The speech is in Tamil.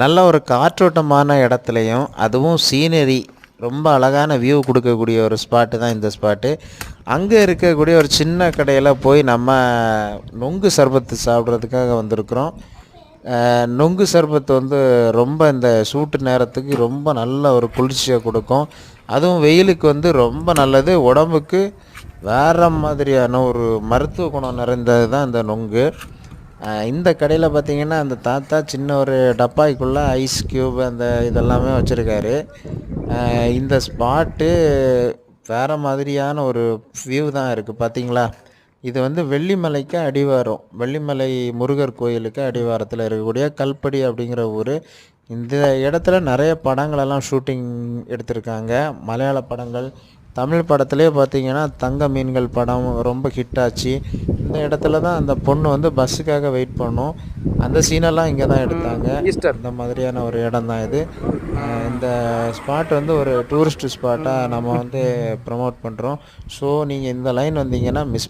நல்ல ஒரு காற்றோட்டமான இடத்துலையும் அதுவும் சீனரி ரொம்ப அழகான வியூ கொடுக்கக்கூடிய ஒரு ஸ்பாட்டு தான் இந்த ஸ்பாட்டு அங்கே இருக்கக்கூடிய ஒரு சின்ன கடையில் போய் நம்ம நொங்கு சர்பத்து சாப்பிட்றதுக்காக வந்திருக்கிறோம். நொங்கு சர்பத்து வந்து ரொம்ப இந்த சூட்டு நேரத்துக்கு ரொம்ப நல்ல ஒரு குளிர்ச்சியை கொடுக்கும். அதுவும் வெயிலுக்கு வந்து ரொம்ப நல்லது. உடம்புக்கு வேறு மாதிரியான ஒரு மருத்துவ குணம் நிறைந்தது தான் இந்த நொங்கு. இந்த கடையில் பார்த்தீங்கன்னா அந்த தாத்தா சின்ன ஒரு டப்பாய்க்குள்ளே ஐஸ் க்யூப் அந்த இதெல்லாமே வச்சுருக்காரு. இந்த ஸ்பாட்டு வேறு மாதிரியான ஒரு வியூ தான் இருக்குது பார்த்தீங்களா இது வந்து வெள்ளிமலைக்கு அடிவாரம். வெள்ளிமலை முருகர் கோயிலுக்கு அடிவாரத்தில் இருக்கக்கூடிய கல்படி அப்படிங்கிற ஊர். இந்த இடத்துல நிறைய படங்களெல்லாம் ஷூட்டிங் எடுத்திருக்காங்க. மலையாள படங்கள் தமிழ் படத்துலேயே பார்த்தீங்கன்னா தங்க மீன்கள் படம் ரொம்ப ஹிட் ஆச்சு. இந்த இடத்துல தான் அந்த பொண்ணு வந்து பஸ்ஸுக்காக வெயிட் பண்ணும். அந்த சீனெல்லாம் இங்கே தான் எடுத்தாங்க. இந்த மாதிரியான ஒரு இடம் தான் இது. இந்த ஸ்பாட் வந்து ஒரு டூரிஸ்ட் ஸ்பாட்டாக நம்ம வந்து ப்ரமோட் பண்ணுறோம் ஸோ நீங்கள் இந்த லைன் வந்தீங்கன்னா மிஸ்